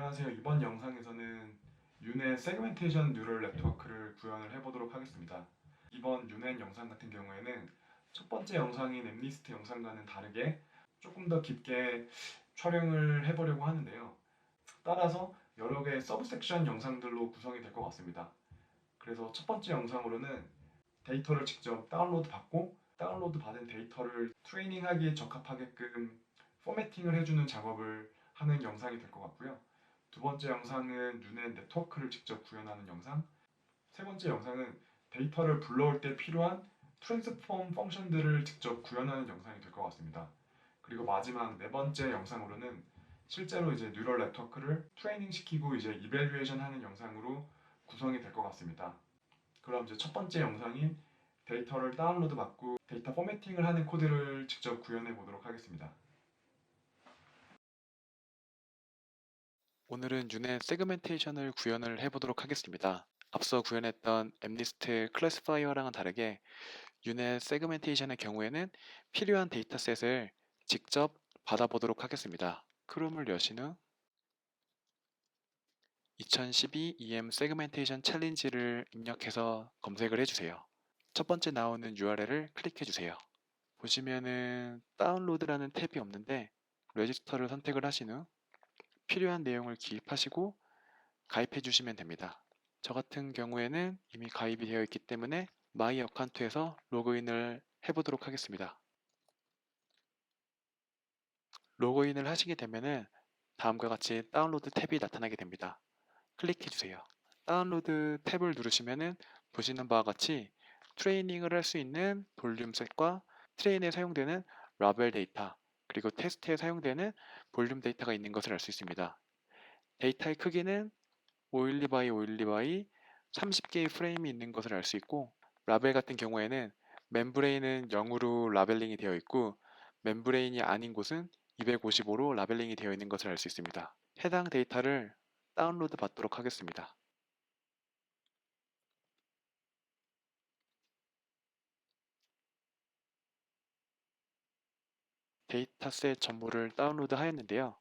안녕하세요. 이번 영상에서는 윤의 세그멘테이션 뉴럴 네트워크를 구현을 해보도록 하겠습니다. 이번 윤의 영상 같은 경우에는 첫 번째 영상인 엠리스트 영상과는 다르게 조금 더 깊게 촬영을 해보려고 하는데요. 따라서 여러 개의 서브섹션 영상들로 구성이 될 것 같습니다. 그래서 첫 번째 영상으로는 데이터를 직접 다운로드 받고 다운로드 받은 데이터를 트레이닝하기에 적합하게끔 포매팅을 해주는 작업을 하는 영상이 될 것 같고요. 두 번째 영상은 눈의 네트워크를 직접 구현하는 영상. 세 번째 영상은 데이터를 불러올 때 필요한 트랜스폼 펑션들을 직접 구현하는 영상이 될 것 같습니다. 그리고 마지막 네 번째 영상으로는 실제로 이제 뉴럴 네트워크를 트레이닝 시키고 이제 이벨리에이션 하는 영상으로 구성이 될 것 같습니다. 그럼 이제 첫 번째 영상인 데이터를 다운로드 받고 데이터 포매팅을 하는 코드를 직접 구현해 보도록 하겠습니다. 오늘은 윤의 세그멘테이션을 구현을 해보도록 하겠습니다. 앞서 구현했던 엠리스트 클래시파이어랑은 다르게 윤의 세그멘테이션의 경우에는 필요한 데이터셋을 직접 받아보도록 하겠습니다. 크롬을 여신 후 2012 EM 세그멘테이션 챌린지를 입력해서 검색을 해주세요. 첫 번째 나오는 URL을 클릭해 주세요. 보시면은 다운로드라는 탭이 없는데 레지스터를 선택을 하신 후 필요한 내용을 기입하시고 가입해 주시면 됩니다. 저 같은 경우에는 이미 가입이 되어 있기 때문에 마이 어카운트에서 로그인을 해보도록 하겠습니다. 로그인을 하시게 되면은 다음과 같이 다운로드 탭이 나타나게 됩니다. 클릭해 주세요. 다운로드 탭을 누르시면은 보시는 바와 같이 트레이닝을 할 수 있는 볼륨 셋과 트레인에 사용되는 라벨 데이터 그리고 테스트에 사용되는 볼륨 데이터가 있는 것을 알 수 있습니다. 데이터의 크기는 512 by 512 by 30개의 프레임이 있는 것을 알 수 있고 라벨 같은 경우에는 멤브레인은 0으로 라벨링이 되어 있고 멤브레인이 아닌 곳은 255로 라벨링이 되어 있는 것을 알 수 있습니다. 해당 데이터를 다운로드 받도록 하겠습니다. 데이터셋 전부를 다운로드 하였는데요.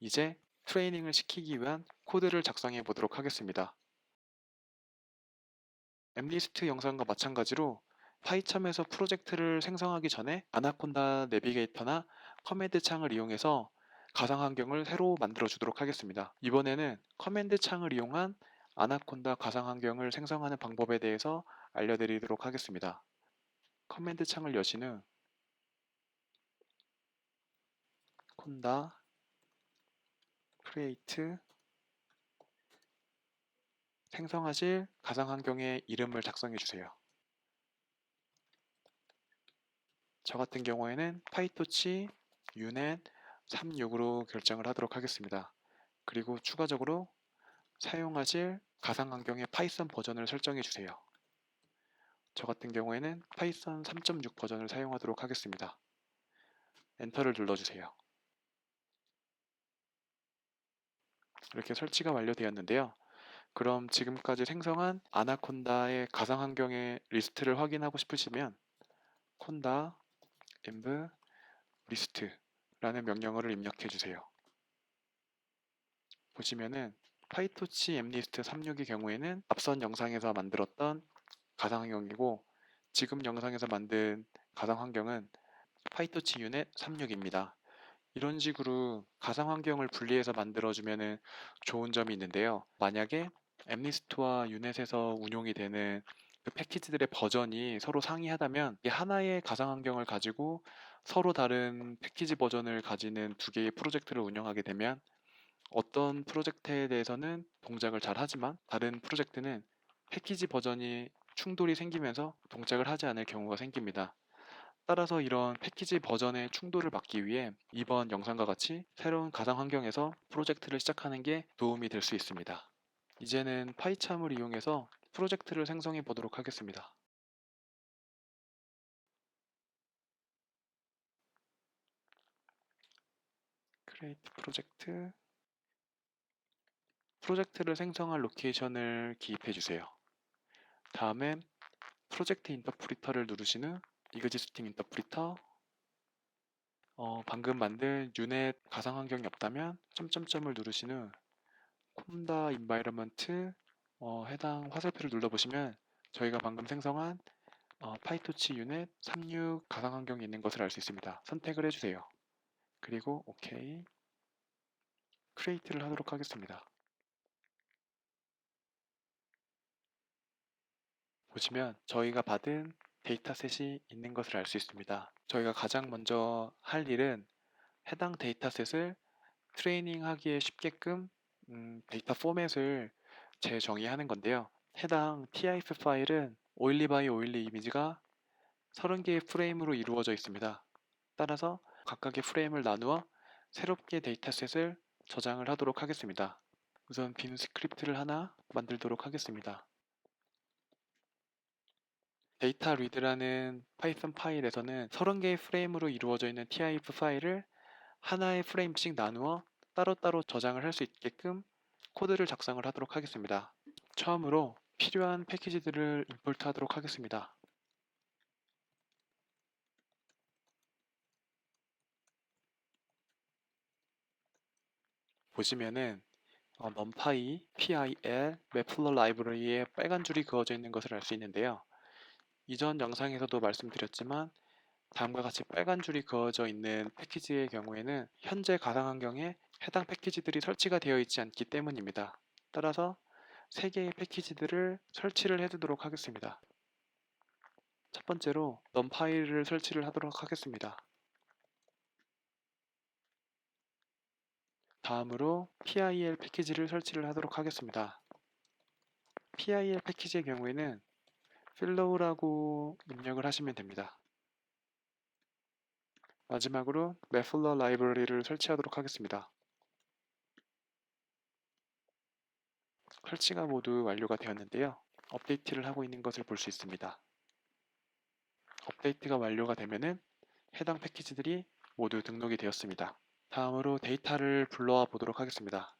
이제 트레이닝을 시키기 위한 코드를 작성해 보도록 하겠습니다. 엠리스트 영상과 마찬가지로 파이참에서 프로젝트를 생성하기 전에 아나콘다 내비게이터나 커맨드 창을 이용해서 가상 환경을 새로 만들어 주도록 하겠습니다. 이번에는 커맨드 창을 이용한 아나콘다 가상 환경을 생성하는 방법에 대해서 알려드리도록 하겠습니다. 커맨드 창을 여신 후 콘다 create 생성하실 가상 환경의 이름을 작성해 주세요. 저 같은 경우에는 파이토치 유넷 36으로 결정을 하도록 하겠습니다. 그리고 추가적으로 사용하실 가상 환경의 파이썬 버전을 설정해 주세요. 저 같은 경우에는 파이썬 3.6 버전을 사용하도록 하겠습니다. 엔터를 눌러주세요. 이렇게 설치가 완료되었는데요. 그럼 지금까지 생성한 아나콘다의 가상 환경의 리스트를 확인하고 싶으시면 콘다 env list라는 명령어를 입력해 주세요. 보시면은 파이토치 엠리스트 36의 경우에는 앞선 영상에서 만들었던 가상 환경이고 지금 영상에서 만든 가상 환경은 파이토치 유넷 36입니다. 이런 식으로 가상 환경을 분리해서 만들어주면 좋은 점이 있는데요. 만약에 엠리스트와 유넷에서 운용이 되는 그 패키지들의 버전이 서로 상이하다면 이 하나의 가상 환경을 가지고 서로 다른 패키지 버전을 가지는 두 개의 프로젝트를 운영하게 되면 어떤 프로젝트에 대해서는 동작을 잘 하지만 다른 프로젝트는 패키지 버전이 충돌이 생기면서 동작을 하지 않을 경우가 생깁니다. 따라서 이런 패키지 버전의 충돌을 막기 위해 이번 영상과 같이 새로운 가상 환경에서 프로젝트를 시작하는 게 도움이 될 수 있습니다. 이제는 파이참을 이용해서 프로젝트를 생성해 보도록 하겠습니다. create 프로젝트 프로젝트를 생성할 로케이션을 기입해 주세요. 다음엔 프로젝트 인터프리터를 누르신 후 이그지스팅 인터프리터 어, 방금 만든 유넷 가상 환경이 없다면 점점점을 누르신 후 콤다 인바이러먼트 어, 해당 화살표를 눌러보시면 저희가 방금 생성한 어, 파이토치 유넷 36 가상 환경이 있는 것을 알 수 있습니다. 선택을 해주세요. 그리고 오케이 크리에이트를 하도록 하겠습니다. 보시면 저희가 받은 데이터셋이 있는 것을 알 수 있습니다. 저희가 가장 먼저 할 일은 해당 데이터셋을 트레이닝하기에 쉽게끔 음, 데이터 포맷을 재정의하는 건데요. 해당 TIF 파일은 오일리 바이 오일리 이미지가 30개의 프레임으로 이루어져 있습니다. 따라서 각각의 프레임을 나누어 새롭게 데이터셋을 저장을 하도록 하겠습니다. 우선 빈 스크립트를 하나 만들도록 하겠습니다. 데이터 리드라는 파이썬 파일에서는 30개의 프레임으로 이루어져 있는 TIF 파일을 하나의 프레임씩 나누어 따로따로 저장을 할 수 있게끔 코드를 작성을 하도록 하겠습니다. 처음으로 필요한 패키지들을 임포트 하도록 하겠습니다. 보시면은 어, numpy, pil, 웹플러 라이브러리에 빨간 줄이 그어져 있는 것을 알 수 있는데요. 이전 영상에서도 말씀드렸지만 다음과 같이 빨간 줄이 그어져 있는 패키지의 경우에는 현재 가상 환경에 해당 패키지들이 설치가 되어 있지 않기 때문입니다. 따라서 세 개의 패키지들을 설치를 해두도록 하겠습니다. 첫 번째로 numpy를 설치를 하도록 하겠습니다. 다음으로 pil 패키지를 설치를 하도록 하겠습니다. pil 패키지의 경우에는 fillow라고 입력을 하시면 됩니다. 마지막으로 메플러 라이브러리를 설치하도록 하겠습니다. 설치가 모두 완료가 되었는데요. 업데이트를 하고 있는 것을 볼 수 있습니다. 업데이트가 완료가 되면은 해당 패키지들이 모두 등록이 되었습니다. 다음으로 데이터를 불러와 보도록 하겠습니다.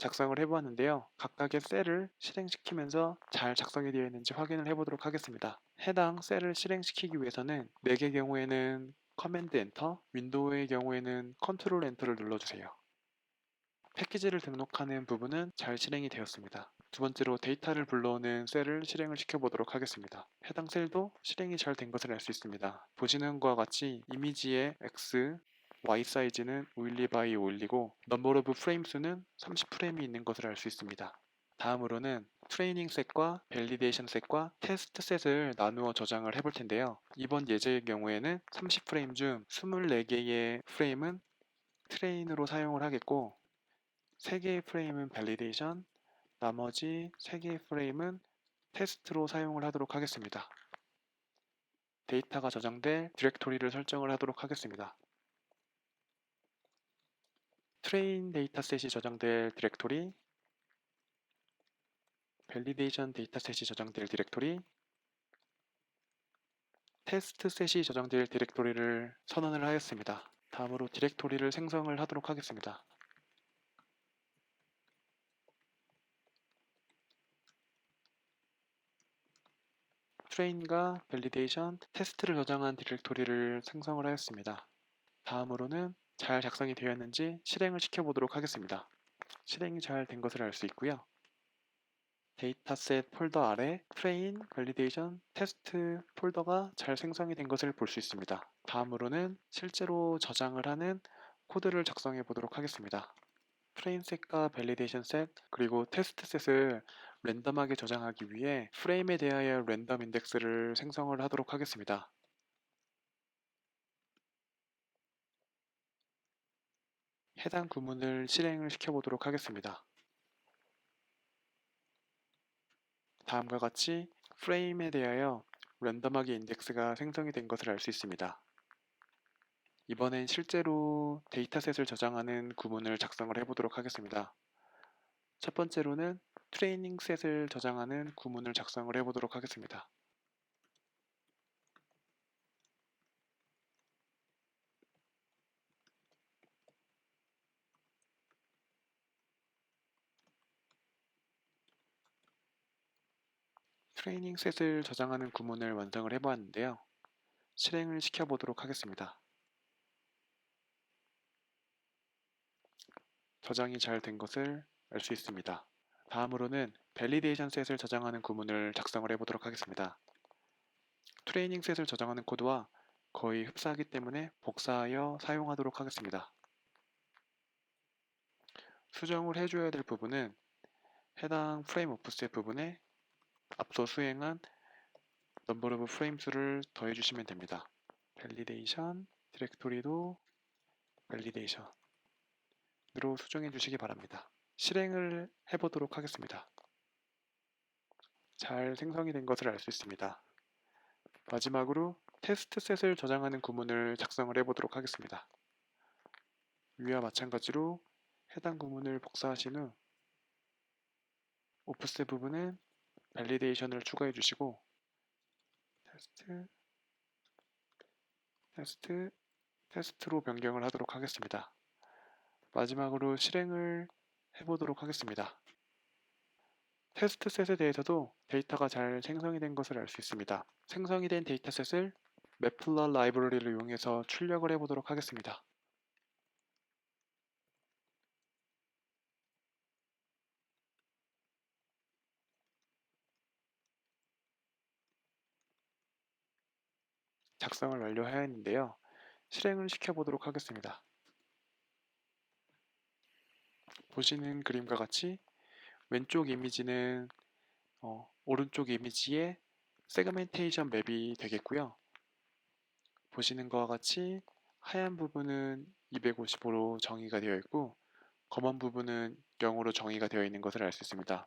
작성을 해보았는데요. 각각의 셀을 실행시키면서 잘 작성이 되어 있는지 확인을 해보도록 하겠습니다. 해당 셀을 실행시키기 위해서는 맥의 경우에는 커맨드 엔터, 윈도우의 경우에는 컨트롤 엔터를 눌러주세요. 패키지를 등록하는 부분은 잘 실행이 되었습니다. 두 번째로 데이터를 불러오는 셀을 실행을 시켜보도록 하겠습니다. 해당 셀도 실행이 잘 된 것을 알 수 있습니다. 보시는 것과 같이 이미지의 X, Y 사이즈는 오일리 바이 오일리고 넘버 오브 프레임 수는 30프레임이 있는 것을 알 수 있습니다. 다음으로는 트레이닝 셋과 밸리데이션 셋과 테스트 셋을 나누어 저장을 해볼 텐데요. 이번 예제의 경우에는 30프레임 중 24개의 프레임은 트레인으로 사용을 하겠고 3개의 프레임은 밸리데이션, 나머지 3개의 프레임은 테스트로 사용을 하도록 하겠습니다. 데이터가 저장될 디렉토리를 설정을 하도록 하겠습니다. 트레인 데이터셋이 저장될 디렉토리, 밸리데이션 데이터셋이 저장될 디렉토리, 테스트 셋이 저장될 디렉토리를 선언을 하였습니다. 다음으로 디렉토리를 생성을 하도록 하겠습니다. 트레인과 밸리데이션, 테스트를 저장한 디렉토리를 생성을 하였습니다. 다음으로는 잘 작성이 되었는지 실행을 시켜보도록 하겠습니다. 실행이 잘 된 것을 알 수 있고요. 데이터셋 폴더 아래 트레인, 밸리데이션, 테스트 폴더가 잘 생성이 된 것을 볼 수 있습니다. 다음으로는 실제로 저장을 하는 코드를 작성해 보도록 하겠습니다. 트레인 셋과 밸리데이션 셋 그리고 테스트 셋을 랜덤하게 저장하기 위해 프레임에 대하여 랜덤 인덱스를 생성을 하도록 하겠습니다. 해당 구문을 실행을 시켜보도록 하겠습니다. 다음과 같이 프레임에 대하여 랜덤하게 인덱스가 생성이 된 것을 알 수 있습니다. 이번엔 실제로 데이터셋을 저장하는 구문을 작성을 해보도록 하겠습니다. 첫 번째로는 트레이닝 셋을 저장하는 구문을 작성을 해보도록 하겠습니다. 트레이닝 셋을 저장하는 구문을 완성을 해보았는데요. 실행을 시켜보도록 하겠습니다. 저장이 잘 된 것을 알 수 있습니다. 다음으로는 밸리데이션 셋을 저장하는 구문을 작성을 해보도록 하겠습니다. 트레이닝 셋을 저장하는 코드와 거의 흡사하기 때문에 복사하여 사용하도록 하겠습니다. 수정을 해줘야 될 부분은 해당 프레임 오프셋 부분에 앞서 수행한 넘버 오브 프레임 수를 더해 주시면 됩니다. 밸리데이션 디렉토리도 밸리데이션으로 수정해 주시기 바랍니다. 실행을 해 보도록 하겠습니다. 잘 생성이 된 것을 알 수 있습니다. 마지막으로 테스트 셋을 저장하는 구문을 작성을 해 보도록 하겠습니다. 위와 마찬가지로 해당 구문을 복사하신 후 오프셋 부분은 밸리데이션을 추가해 주시고 테스트 테스트 테스트로 변경을 하도록 하겠습니다. 마지막으로 실행을 해보도록 하겠습니다. 테스트 셋에 대해서도 데이터가 잘 생성이 된 것을 알 수 있습니다. 생성이 된 데이터셋을 매플러 라이브러리를 이용해서 출력을 해보도록 하겠습니다. 작성을 완료하였는데요. 실행을 시켜보도록 하겠습니다. 보시는 그림과 같이 왼쪽 이미지는 어, 오른쪽 이미지의 세그멘테이션 맵이 되겠고요. 보시는 것과 같이 하얀 부분은 255로 정의가 되어 있고 검은 부분은 0으로 정의가 되어 있는 것을 알 수 있습니다.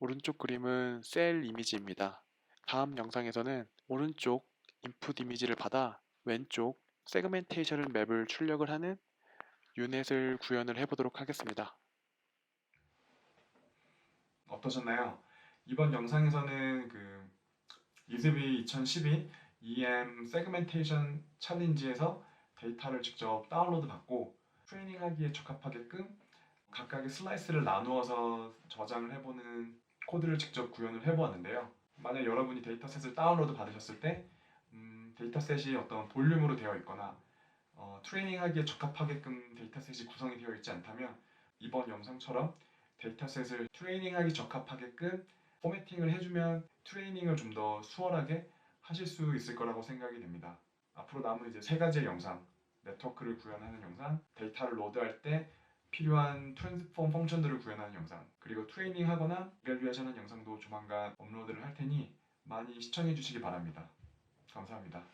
오른쪽 그림은 셀 이미지입니다. 다음 영상에서는 오른쪽 인풋 이미지를 받아 왼쪽 세그멘테이션을 맵을 출력을 하는 유넷을 구현을 해보도록 하겠습니다. 어떠셨나요? 이번 영상에서는 그 이즈비 2012 EM 세그멘테이션 챌린지에서 데이터를 직접 다운로드 받고 트레이닝하기에 적합하게끔 각각의 슬라이스를 나누어서 저장을 해보는 코드를 직접 구현을 해보았는데요. 만약 여러분이 데이터셋을 다운로드 받으셨을 때 음, 데이터셋이 어떤 볼륨으로 되어 있거나 어, 트레이닝하기에 적합하게끔 데이터셋이 구성이 되어 있지 않다면 이번 영상처럼 데이터셋을 트레이닝하기 적합하게끔 포매팅을 해주면 트레이닝을 좀 더 수월하게 하실 수 있을 거라고 생각이 됩니다. 앞으로 남은 이제 세 가지의 영상, 네트워크를 구현하는 영상, 데이터를 로드할 때 필요한 트랜스폼 펑션들을 구현하는 영상, 그리고 트레이닝하거나 이벨리에이션하는 영상도 조만간 업로드를 할 테니 많이 시청해 주시기 바랍니다. 감사합니다.